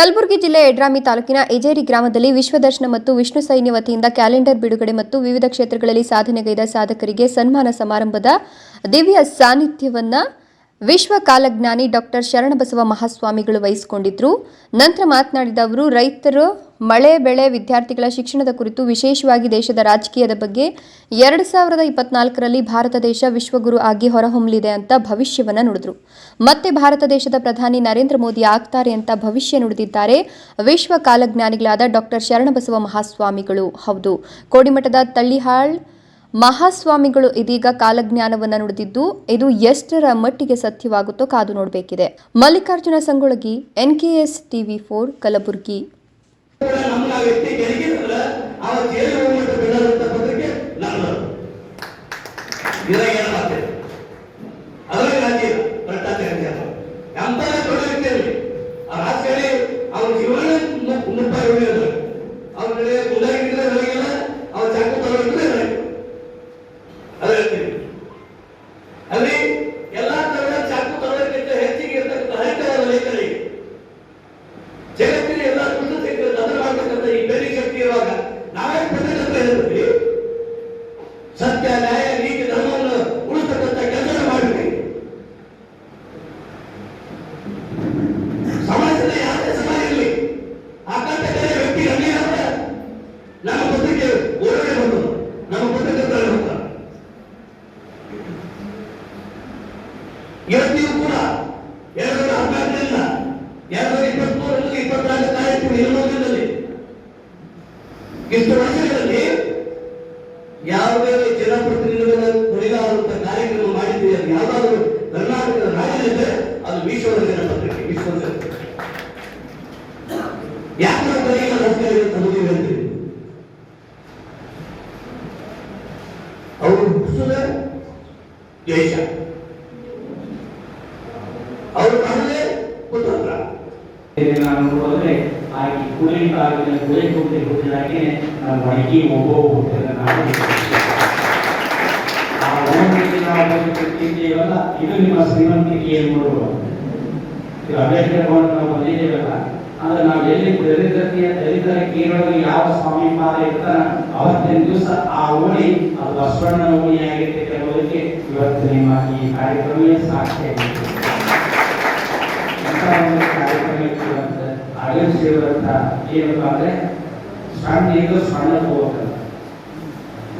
ಕಲಬುರಗಿ ಜಿಲ್ಲೆ ಎಡ್ರಾಮಿ ತಾಲೂಕಿನ ಎಜೇರಿ ಗ್ರಾಮದಲ್ಲಿ ವಿಶ್ವದರ್ಶನ ಮತ್ತು ವಿಷ್ಣು ಸೈನ್ಯ ವತಿಯಿಂದ ಕ್ಯಾಲೆಂಡರ್ ಬಿಡುಗಡೆ ಮತ್ತು ವಿವಿಧ ಕ್ಷೇತ್ರಗಳಲ್ಲಿ ಸಾಧನೆಗೈದ ಸಾಧಕರಿಗೆ ಸನ್ಮಾನ ಸಮಾರಂಭದ ದಿವ್ಯ ಸಾನ್ನಿಧ್ಯವನ್ನ ವಿಶ್ವ ಕಾಲಜ್ಞಾನಿ ಡಾಕ್ಟರ್ ಶರಣಬಸವ ಮಹಾಸ್ವಾಮಿಗಳು ವಹಿಸಿಕೊಂಡಿದ್ರು. ನಂತರ ಮಾತನಾಡಿದ ಅವರು, ರೈತರು ಮಳೆ, ಬೆಳೆ, ವಿದ್ಯಾರ್ಥಿಗಳ ಶಿಕ್ಷಣದ ಕುರಿತು ವಿಶೇಷವಾಗಿ ದೇಶದ ರಾಜಕೀಯದ ಬಗ್ಗೆ ಎರಡು ಸಾವಿರದ ಇಪ್ಪತ್ನಾಲ್ಕರಲ್ಲಿ ಭಾರತ ದೇಶ ವಿಶ್ವಗುರು ಆಗಿ ಹೊರಹೊಮ್ಮಲಿದೆ ಅಂತ ಭವಿಷ್ಯವನ್ನು ನುಡಿದ್ರು. ಮತ್ತೆ ಭಾರತ ದೇಶದ ಪ್ರಧಾನಿ ನರೇಂದ್ರ ಮೋದಿ ಆಗ್ತಾರೆ ಅಂತ ಭವಿಷ್ಯ ನುಡಿದಿದ್ದಾರೆ ವಿಶ್ವ ಕಾಲಜ್ಞಾನಿಗಳಾದ ಡಾಕ್ಟರ್ ಶರಣಬಸವ ಮಹಾಸ್ವಾಮಿಗಳು. ಹೌದು, ಕೋಡಿಮಠದ ತಳ್ಳಿಹಾಳ್ ಮಹಾಸ್ವಾಮಿಗಳು ಇದೀಗ ಕಾಲಜ್ಞಾನವನ್ನು ನುಡಿದಿದ್ದು, ಇದು ಎಷ್ಟರ ಮಟ್ಟಿಗೆ ಸತ್ಯವಾಗುತ್ತೋ ಕಾದು ನೋಡಬೇಕಿದೆ. Mallikarjuna Sangolagi NKS TV four, Kalaburagi. ನಮ್ಗೆ ಆ ವ್ಯಕ್ತಿ ಗೆಲುಗಿದ್ರೆ ಆ ಜೈಲು ಹೋಗ್ಬಿಟ್ಟು ಬಿಡೋದಂತ ಪತ್ರಿಕೆ ನಮ್ಮದು ಇದ್ರಾಗ ಯಾವುದೇ ಜನಪ್ರತಿನಿಧಿಗಳ ಕುರಿತಾದಂತಹ ಕಾರ್ಯಕ್ರಮ ಮಾಡಿದ್ದೀವಿ ಅದು ಯಾವುದಾದ್ರೂ ಕರ್ನಾಟಕದ ಅದು ವಿಶ್ವದ ಜನಪತ್ರಿಕೆ ವಿಶ್ವದ ಯಾಕೆ ನಾವು ಕೈಗೆ ರಸ್ತೆಯಲ್ಲಿ ಅವರು ಹುಟ್ಟಿಸದ ದೇಶ ಅವರು ಮಾಡಲೇ ಕುತಂತ್ರ ನಾನು ನೋಡಿದ್ರೆ ಆ ಕಾಲದಲ್ಲಿ ಆಗಿನ ನಾವು ಕುಟ್ಟಿ ಹುಟ್ಟಿದಾಗೆ ನಾನು ಅಡಿಗೆ ಹೋಗೋ ಆ ಓದಿಗೆ ನಾವು ಬಂದಿದ್ದೇವಲ್ಲ ಇದು ನಿಮ್ಮ ಶ್ರೀಮಂತಿಕೆ ಎಂಬುದು ಇದು ಅಂಬೇಡ್ಕರ್ ಭವನ ನಾವು ಬಂದಿದ್ದೇವಲ್ಲ ಆದ್ರೆ ನಾವು ಎಲ್ಲಿ ದಲಿತರಿಗೆ, ದಲಿತರ ಕೇರಳ ಯಾವ ಸ್ವಾಮಿ ಪಾದ ಇರ್ತಾರ ಅವತ್ತಿನ ದಿವಸ ಆ ಓಣಿ ಅದು ಬಸವಣ್ಣ ಓಣಿ ಆಗಿರುತ್ತೆ ಕೆಲವರಿಗೆ. ಇವತ್ತು ನಿಮ್ಮ ಈ ಕಾರ್ಯಕ್ರಮವೇ ಸಾಕ್ಷಿ ಆಗಿದೆ ಒಂದು ಕಾರ್ಯಕ್ರಮಕ್ಕೆ ಇವತ್ತು ಸೇವಂತ ಏನಪ್ಪ ಅಂದ್ರೆ ಸಣ್ಣ ಇದು ಸಣ್ಣ ಹೋಗ್ತದೆ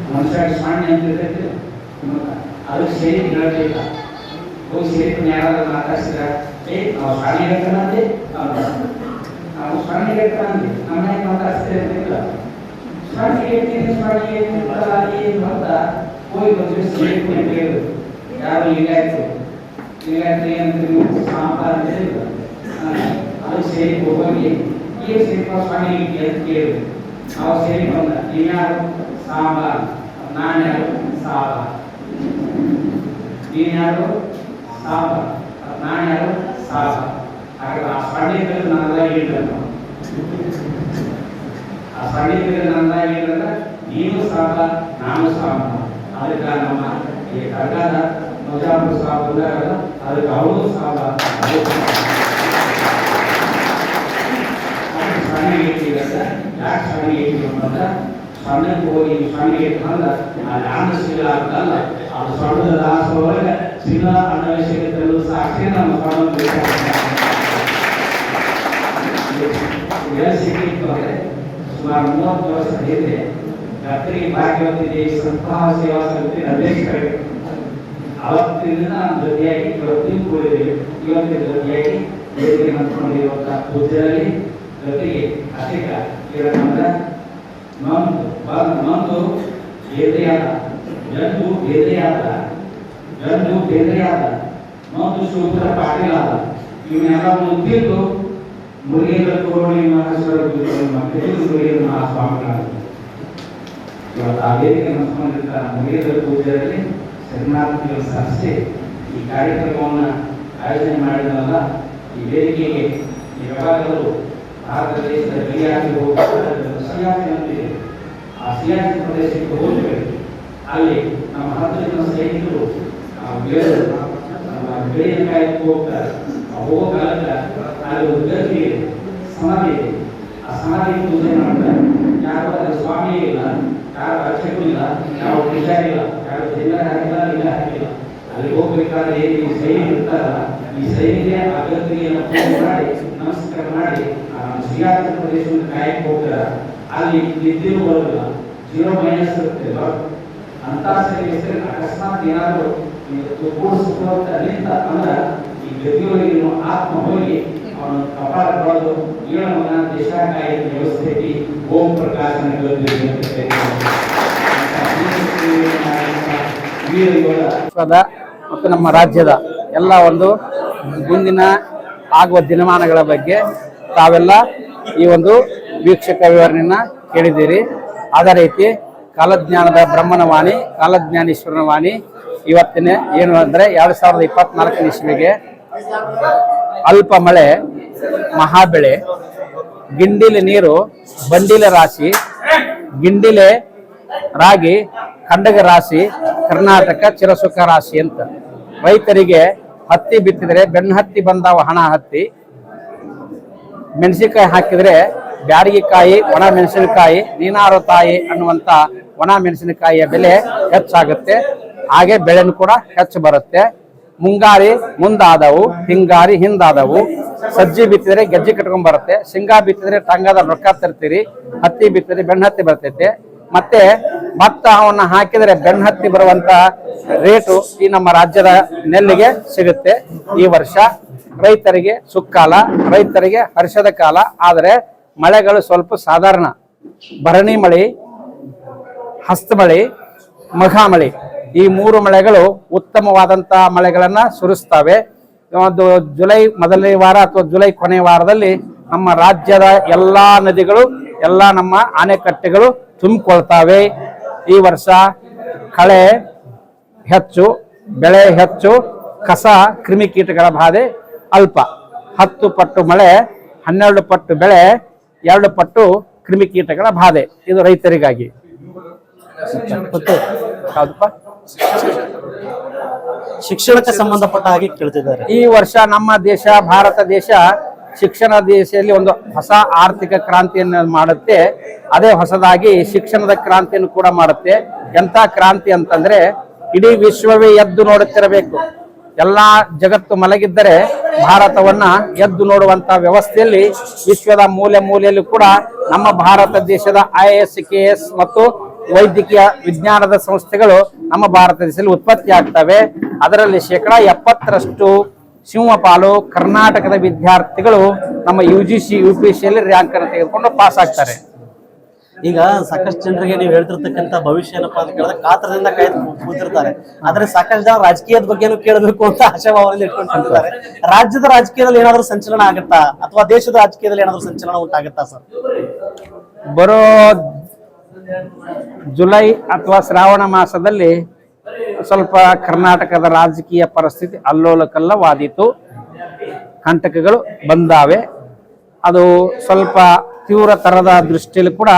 ಮನುಷ್ಯ ಸಣ್ಣ ಅಂತ ಇರ್ತೈತಿ ಅದಕ್ಕೆ ಸೇರಿ ಹೇಳಬೇಕ. ಹೋಗಿ ಸೇರಿ ಯಾರಾದ್ರೂ ಮಾತಾಡ್ಸಿದ್ರ, ಏ ನಾವು ಸಣ್ಣ ಹೇಳ್ತಾನಂದೆ ನಾವು ಸಣ್ಣ ಹೇಳ್ತಾನಂದೆ ನಮ್ಮ ಹೆಂಗೆ ಮಾತಾಡ್ಸ್ತೀವಿ ಅಂತಿಲ್ಲ ಸಣ್ಣ ಹೇಳ್ತೀನಿ ಸಣ್ಣ ಹೇಳ್ತೀನಿ ಏನು ಅಂತ ಹೋಗಿ ಬಂದ್ರೆ ಸೇರಿ ಯಾರು ಲಿಂಗಾಯ್ತು ಲಿಂಗಾಯ್ತು ಏನಂತ ಸಾಂಬಾರ್ ಅಂತ ಅದು ಸೇರಿ ಹೋಗಿ ಈಗ ಸಿಂಪಲ್ ಸ್ವಾಮಿ ಅಂತ ಕೇಳಿದ್ರು. ನಾವು ಸೇರಿ ಬಂದ ನೀನ್ಯಾರು ಸಾಂಬಾರ್. ನಾನು ಯಾರು ಸಾಂಬಾರ್. ನೀನ್ ಯಾರು ಸಾಂಬಾರ್. ನಾನು ಯಾರು ಸಾಂಬಾರ್. ಹಾಗಾದ್ರೆ ಆ ಸ್ವಾಮಿಗಳು ನನ್ನದಾಗಿ ಇಡಲ್ಲ ಆ ಸ್ವಾಮಿಗಳು ನನ್ನದಾಗಿ ಇಡಲ್ಲ ನೀನು ಸಾಂಬಾರ್, ನಾನು ಸಾಂಬಾರ್. ಅದಕ್ಕೆ ನಮ್ಮ ಈ ಕರ್ನಾಟಕ ಮಜಾಪುರ ಸಾಬ್ ಅದಕ್ಕೆ ಅವನು ಸಾಂಬಾರ್ ಸ್ವಾಮಿ ಇಟ್ಟಿರಲ್ಲ ಯಾಕೆ ಸ್ವಾಮಿ ಇಟ್ಟಿರೋದಂದ್ರೆ ಸಣ್ಣಕ್ಕೆ ಹೋಗಿ ಸ್ವಾಮಿ ಇಟ್ಟಂದ ಆ ಆಂಧ್ರ ಶಿಲ ಅಂತಲ್ಲ ಅದು ಸಣ್ಣದ ದಾಸ ಒಳಗೆ ಶಿಲ ಅನ್ವೇಷಕರು ಸಾಕ್ಷಿ ನಮ್ಮ ಸ್ವಾಮಿ ಸಿಕ್ಕಿತ್ತು ಸುಮಾರು ಮೂವತ್ತು ವರ್ಷ ಹಿಂದೆ ಕತ್ರಿ ಭಾಗ್ಯವತಿ ದೇವಿ ಸಂತಹ ಸೇವಾ ಸಮಿತಿ ಅಧ್ಯಕ್ಷರಾಗಿ ಅವತ್ತಿನ ನಾನು ಜೊತೆಯಾಗಿ ಇವತ್ತಿನ ಕೂಡಿದ್ದೀವಿ ಇವತ್ತಿನ ಜೊತೆಯಾಗಿ ಬೇರೆ ಹಂಚ್ಕೊಂಡಿರುವಂತ ಪೂಜೆಯಲ್ಲಿ ಜೊತೆಗೆ ಅಧಿಕ ಇರೋದ್ರಿಂದ ನೊಂದು ಬಂದು ನೊಂದು ಬೇದೆಯಾದ ಜಂತು ಬೇದೆಯಾದ ಜಂತು ಬೇದೆಯಾದ ನೊಂದು ಶೂದ್ರ ಪಾಟೀಲ್ ಆದ ಇವನ್ನೆಲ್ಲ ಮುಂದಿದ್ದು ಮುರುಗೇಂದ್ರ ಕೋರೋಣಿ ಮಹೇಶ್ವರ ಮಕ್ಕಳು ಮುರುಗೇಂದ್ರ ಮಹಾಸ್ವಾಮಿಗಳಾದ ಇವತ್ತು ಆ ವೇದಿಕೆ ಹಂಚ್ಕೊಂಡಿರ್ತಾರೆ ಮುರುಗೇಂದ್ರ ಪೂಜೆಯಲ್ಲಿ ಶರಣಾರ್ಥಿಗಳು ಸಂಸ್ಥೆ ಈ ಕಾರ್ಯಕ್ರಮವನ್ನು ಆಯೋಜನೆ ಮಾಡಿದ್ರಲ್ಲ ಈ ವೇದಿಕೆಗೆ ಈ ಯಾವಾಗಲೂ ಬಿರಿಯಾನಿ ಸಿಯಾಚಿನ್ ಅಂತಿದೆ ಆ ಸಿಯಾಚಿನ್ ಪ್ರದೇಶಕ್ಕೆ ಹೋಗಬೇಕು ಅಲ್ಲಿ ನಮ್ಮ ಹತ್ತು ಜನ ಸ್ನೇಹಿತರು ಆ ಬೇರೆ ನಮ್ಮ ಬೇರೆ ಕಾಯಕ್ಕೆ ಹೋಗ್ತಾರೆ. ಆ ಹೋಗೋ ಕಾಲಕ್ಕೆ ಅಲ್ಲಿ ಒಂದು ಸಮಾಧಿ ಇದೆ. ಆ ಸಮಾಧಿ ಪೂಜೆ ಮಾಡ್ತಾರೆ? ಯಾರು ಅದರ ಸ್ವಾಮಿ ಇಲ್ಲ, ಯಾರು ಅರ್ಚಕರು ಇಲ್ಲ ಯಾವ ಪೂಜಾರಿ ಇಲ್ಲ, ಯಾರು ಜಿಲ್ಲಾ ಹಾಕಿಲ್ಲ ಇಲ್ಲ ಹಾಕಿಲ್ಲ ಅಲ್ಲಿ ಹೋಗ್ಬೇಕಾದ್ರೆ ಏನು ಸೈ ಸೈನ್ ಇರ್ತಾರಲ್ಲ ಈ ಸೈನಿಕ ಅಗತ್ಯವನ್ನು ಪೂರ್ಣ ಮಾಡಿ, ನಮಸ್ಕಾರ ಮಾಡಿ, ಆ ಶ್ರೀಯಾತ್ರ ಪ್ರದೇಶವನ್ನು ಕಾಯಕ್ಕೆ ಹೋಗ್ತಾರೆ. ಅಲ್ಲಿ ನಿದ್ದೆ ಬರೋದಿಲ್ಲ ಜೀರೋ ಮೈನಸ್ ಇರುತ್ತೆ ಅಂತ ಸರಿ ಅಕಸ್ಮಾತ್ ಏನಾದರೂ ಅಲ್ಲಿಂದ ಅಂದ್ರೆ ಈ ಆತ್ಮ ಹೋಗಿ ಅವನು ಏಳು ಓಂ ಮತ್ತು ನಮ್ಮ ರಾಜ್ಯದ ಎಲ್ಲ ಒಂದು ಮುಂದಿನ ಆಗುವ ದಿನಮಾನಗಳ ಬಗ್ಗೆ ತಾವೆಲ್ಲ ಈ ಒಂದು ವೀಕ್ಷಕ ವಿವರಣೆಯನ್ನ ಕೇಳಿದ್ದೀರಿ. ಅದೇ ರೀತಿ ಕಾಲಜ್ಞಾನದ ಬ್ರಹ್ಮನ ವಾಣಿ ಕಾಲಜ್ಞಾನೇಶ್ವರನ ವಾಣಿ ಇವತ್ತಿನ ಏನು ಅಂದರೆ ಎರಡು ಸಾವಿರದ ಇಪ್ಪತ್ನಾಲ್ಕನೇ ಇಸ್ವಿಗೆ ಅಲ್ಪ ಮಳೆ, ಮಹಾಬೆಳೆ, ಗಿಂಡಿಲೆ ನೀರು, ಬಂಡಿಲೆ ರಾಶಿ, ಗಿಂಡಿಲೆ ರಾಗಿ, ಖಂಡಗ ರಾಶಿ, ಕರ್ನಾಟಕ ಚಿರಸುಖ ರಾಶಿ ಅಂತ. ರೈತರಿಗೆ ಹತ್ತಿ ಬಿತ್ತಿದ್ರೆ ಬೆನ್ನ ಹತ್ತಿ ಬಂದಾವ ಹಣ ಹತ್ತಿ. ಮೆಣಸಿನಕಾಯಿ ಹಾಕಿದ್ರೆ ಬ್ಯಾಡಗಿಕಾಯಿ, ಒಣ ಮೆಣಸಿನಕಾಯಿ, ನೀನಾರು ತಾಯಿ ಅನ್ನುವಂತ ಒಣ ಮೆಣಸಿನಕಾಯಿಯ ಬೆಲೆ ಹೆಚ್ಚಾಗುತ್ತೆ. ಹಾಗೆ ಬೆಳೆನೂ ಕೂಡ ಹೆಚ್ಚು ಬರುತ್ತೆ. ಮುಂಗಾರಿ ಮುಂದಾದವು, ಹಿಂಗಾರಿ ಹಿಂದಾದವು. ಸಜ್ಜಿ ಬಿತ್ತಿದ್ರೆ ಗೆಜ್ಜೆ ಕಟ್ಕೊಂಡ್ ಬರುತ್ತೆ. ಶೇಂಗಾ ಬಿತ್ತಿದ್ರೆ ಟಂಗದ ರೊಕ್ಕ ತರ್ತೀರಿ. ಹತ್ತಿ ಬಿತ್ತಿದ್ರೆ ಬೆಣ್ಣ ಹತ್ತಿ ಬರ್ತೈತೆ. ಮತ್ತೆ ಭತ್ತ ಅವನ್ನ ಹಾಕಿದ್ರೆ ಬೆಣ್ಣ ಹತ್ತಿ ಬರುವಂತ ರೇಟು ಈ ನಮ್ಮ ರಾಜ್ಯದ ನೆಲ್ಲಿಗೆ ಸಿಗುತ್ತೆ ಈ ವರ್ಷ. ರೈತರಿಗೆ ಸುಕ್ಕಾಲ, ರೈತರಿಗೆ ಹರ್ಷದ ಕಾಲ. ಆದರೆ ಮಳೆಗಳು ಸ್ವಲ್ಪ ಸಾಧಾರಣ. ಭರಣಿ ಮಳೆ, ಹಸ್ತ ಮಳೆ ಮಘಾಮಳೆ ಈ ಮೂರು ಮಳೆಗಳು ಉತ್ತಮವಾದಂತಹ ಮಳೆಗಳನ್ನ ಸುರಿಸ್ತವೆ. ಒಂದು ಜುಲೈ ಮೊದಲನೇ ವಾರ ಅಥವಾ ಜುಲೈ ಕೊನೆ ವಾರದಲ್ಲಿ ನಮ್ಮ ರಾಜ್ಯದ ಎಲ್ಲಾ ನದಿಗಳು, ಎಲ್ಲಾ ನಮ್ಮ ಅಣೆಕಟ್ಟೆಗಳು ತುಂಬಿಕೊಳ್ತಾವೆ. ಈ ವರ್ಷ ಕಳೆ ಹೆಚ್ಚು ಬೆಳೆ ಹೆಚ್ಚು ಕಸ ಕ್ರಿಮಿಕೀಟಗಳ ಬಾಧೆ ಅಲ್ಪ. ಹತ್ತು ಪಟ್ಟು ಮಳೆ ಹನ್ನೆರಡು ಪಟ್ಟು ಬೆಳೆ ಎರಡು ಪಟ್ಟು ಕ್ರಿಮಿಕೀಟಗಳ ಬಾಧೆ. ಇದು ರೈತರಿಗಾಗಿ. ಶಿಕ್ಷಣಕ್ಕೆ ಸಂಬಂಧಪಟ್ಟ ಹಾಗೆ ಕೇಳ್ತಿದ್ದಾರೆ. ಈ ವರ್ಷ ನಮ್ಮ ದೇಶ ಭಾರತ ದೇಶ ಶಿಕ್ಷಣ ದೇಶದಲ್ಲಿ ಒಂದು ಹೊಸ ಆರ್ಥಿಕ ಕ್ರಾಂತಿಯನ್ನು ಮಾಡುತ್ತೆ. ಅದೇ ಹೊಸದಾಗಿ ಶಿಕ್ಷಣದ ಕ್ರಾಂತಿಯನ್ನು ಕೂಡ ಮಾಡುತ್ತೆ. ಎಂಥ ಕ್ರಾಂತಿ ಅಂತಂದ್ರೆ ಇಡೀ ವಿಶ್ವವೇ ಎದ್ದು ನೋಡುತ್ತಿರಬೇಕು. ಎಲ್ಲಾ ಜಗತ್ತು ಮಲಗಿದ್ದರೆ ಭಾರತವನ್ನ ಎದ್ದು ನೋಡುವಂತ ವ್ಯವಸ್ಥೆಯಲ್ಲಿ ವಿಶ್ವದ ಮೂಲೆ ಮೂಲೆಯಲ್ಲೂ ಕೂಡ ನಮ್ಮ ಭಾರತ ದೇಶದ ಐ ಎಸ್ ಕೆ ಎಸ್ ಮತ್ತು ವೈದ್ಯಕೀಯ ವಿಜ್ಞಾನದ ಸಂಸ್ಥೆಗಳು ನಮ್ಮ ಭಾರತ ದೇಶದಲ್ಲಿ ಉತ್ಪತ್ತಿ ಆಗ್ತವೆ ಅದರಲ್ಲಿ ಶೇಕಡಾ ಎಪ್ಪತ್ತರಷ್ಟು ಸಿಂಹಪಾಲು ಕರ್ನಾಟಕದ ವಿದ್ಯಾರ್ಥಿಗಳು ನಮ್ಮ U G C U P ಸಿಯಲ್ಲಿ ರ್ಯಾಂಕ್ ಅನ್ನು ತೆಗೆದುಕೊಂಡು ಪಾಸ್ ಆಗ್ತಾರೆ. ಈಗ ಸಾಕಷ್ಟು ಜನರಿಗೆ ನೀವು ಹೇಳ್ತಿರ್ತಕ್ಕಂಥ ಭವಿಷ್ಯ ಏನಪ್ಪಾ ಅಂತ ಕೇಳಿದ್ರೆ ಕಾತ್ರದಿಂದ ಕೈ ಕೂತಿರ್ತಾರೆ ಆದ್ರೆ ಸಾಕಷ್ಟು ಜನ ರಾಜಕೀಯದ ಬಗ್ಗೆನೂ ಕೇಳಬೇಕು ಅಂತ ಆಶಾಭಾವನೆಯಿಂದ ಇಟ್ಕೊಂಡು ಕೂತಿರ್ತಾರೆ ರಾಜ್ಯದ ರಾಜಕೀಯದಲ್ಲಿ ಏನಾದರೂ ಸಂಚಲನ ಆಗುತ್ತಾ? ಅಥವಾ ದೇಶದ ರಾಜಕೀಯದಲ್ಲಿ ಏನಾದರೂ ಸಂಚಲನ ಉಂಟಾಗುತ್ತಾ ಸರ್? ಬರೋ ಜುಲೈ ಅಥವಾ ಶ್ರಾವಣ ಮಾಸದಲ್ಲಿ ಸ್ವಲ್ಪ ಕರ್ನಾಟಕದ ರಾಜಕೀಯ ಪರಿಸ್ಥಿತಿ ಅಲ್ಲೋಲಕಲ್ಲವಾದೀತು ಕಂಟಕಗಳು ಬಂದಾವೆ. ಅದು ಸ್ವಲ್ಪ ತೀವ್ರ ತರದ ದೃಷ್ಟಿಯಲ್ಲಿ ಕೂಡ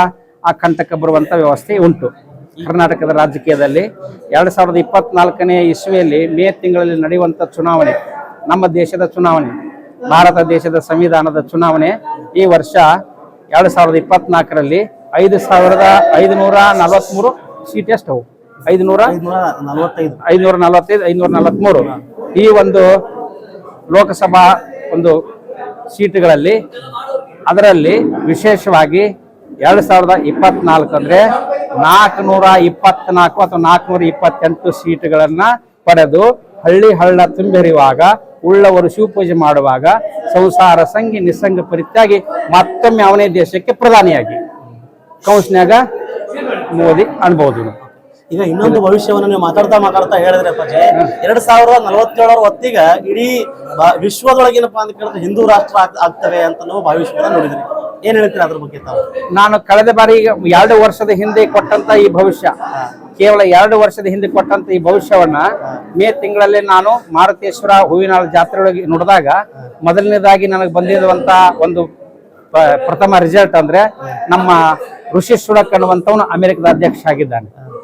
ಆ ಕಂಟಕ ಬರುವಂತ ವ್ಯವಸ್ಥೆ ಉಂಟು. ಕರ್ನಾಟಕದ ರಾಜಕೀಯದಲ್ಲಿ ಎರಡ್ ಸಾವಿರದ ಇಪ್ಪತ್ನಾಲ್ಕನೇ ಇಸ್ವಿಯಲ್ಲಿ ಮೇ ತಿಂಗಳಲ್ಲಿ ನಡೆಯುವಂತ ಚುನಾವಣೆ, ನಮ್ಮ ದೇಶದ ಚುನಾವಣೆ, ಭಾರತ ದೇಶದ ಸಂವಿಧಾನದ ಚುನಾವಣೆ ಈ ವರ್ಷ ಎರಡ್ ಸಾವಿರದ ಇಪ್ಪತ್ನಾಲ್ಕರಲ್ಲಿ ಐದು ಸಾವಿರದ ಐದುನೂರ ನಲವತ್ಮೂರು ಸೀಟ್ ಎಷ್ಟು ಅವು ಐದುನೂರ? ನಲವತ್ತೈದು. ಐನೂರ ನಲವತ್ತೈದು ಐನೂರ ನಲವತ್ಮೂರು. ಈ ಒಂದು ಲೋಕಸಭಾ ಒಂದು ಸೀಟುಗಳಲ್ಲಿ ಅದರಲ್ಲಿ ವಿಶೇಷವಾಗಿ ಎರಡು ಸಾವಿರದ ಇಪ್ಪತ್ನಾಲ್ಕು ಅಂದರೆ ನಾಲ್ಕುನೂರ ಇಪ್ಪತ್ನಾಲ್ಕು ಅಥವಾ ನಾಲ್ಕುನೂರ ಇಪ್ಪತ್ತೆಂಟು ಸೀಟ್ಗಳನ್ನು ಪಡೆದು ಹಳ್ಳಿ ಹಳ್ಳ ತುಂಬಿರುವಾಗ ಉಳ್ಳವರು ಶಿವಪೂಜೆ ಮಾಡುವಾಗ ಸಂಸಾರ ಸಂಘಿ ನಿಸ್ಸಂಗ ಪರಿತ್ಯಾಗಿ ಮತ್ತೊಮ್ಮೆ ಅವನೇ ದೇಶಕ್ಕೆ ಪ್ರಧಾನಿಯಾಗಿ. ಕೌನ್ಸ್ನ್ಯಾಗ ಮೋದಿ ಅನ್ಬಹುದು ನಾವು. ಈಗ ಇನ್ನೊಂದು ಭವಿಷ್ಯವನ್ನು ನೀವು ಮಾತಾಡ್ತಾ ಮಾತಾಡ್ತಾ ಹೇಳಿದ್ರೆ ಅಪ್ಪಾಜಿ, ಎರಡ್ ಸಾವಿರದ ನಲವತ್ತೇಳರ ಹೊತ್ತಿಗ ಇಡೀ ವಿಶ್ವದೊಳಗೇನಪ್ಪ ಅಂತ ಕೇಳಿದ್ರೆ ಹಿಂದೂ ರಾಷ್ಟ್ರ ಆಗ್- ಆಗ್ತವೆ ಅಂತ ನಾವು ಭವಿಷ್ಯವನ್ನು ನೋಡಿದ್ರಿ? ಏನ್ ಹೇಳ್ತೀರಾ ಅದ್ರ ಬಗ್ಗೆ ತಾವು? ನಾನು ಕಳೆದ ಬಾರಿ ಎರಡು ವರ್ಷದ ಹಿಂದೆ ಕೊಟ್ಟಂತ ಈ ಭವಿಷ್ಯ, ಕೇವಲ ಎರಡು ವರ್ಷದ ಹಿಂದೆ ಕೊಟ್ಟಂತ ಈ ಭವಿಷ್ಯವನ್ನ ಮೇ ತಿಂಗಳಲ್ಲಿ ನಾನು ಮಾರುತೇಶ್ವರ ಹೂವಿನಾಳ ಜಾತ್ರೆಯೊಳಗೆ ನೋಡಿದಾಗ ಮೊದಲನೇದಾಗಿ ನನಗೆ ಬಂದಿರುವಂತ ಒಂದು ಪ್ರಥಮ ರಿಸಲ್ಟ್ ಅಂದ್ರೆ ನಮ್ಮ ಋಷಿ ಸುಡಕ್ ಅನ್ನುವಂಥವನು ಅಮೆರಿಕದ ಅಧ್ಯಕ್ಷ ಆಗಿದ್ದಾನೆ.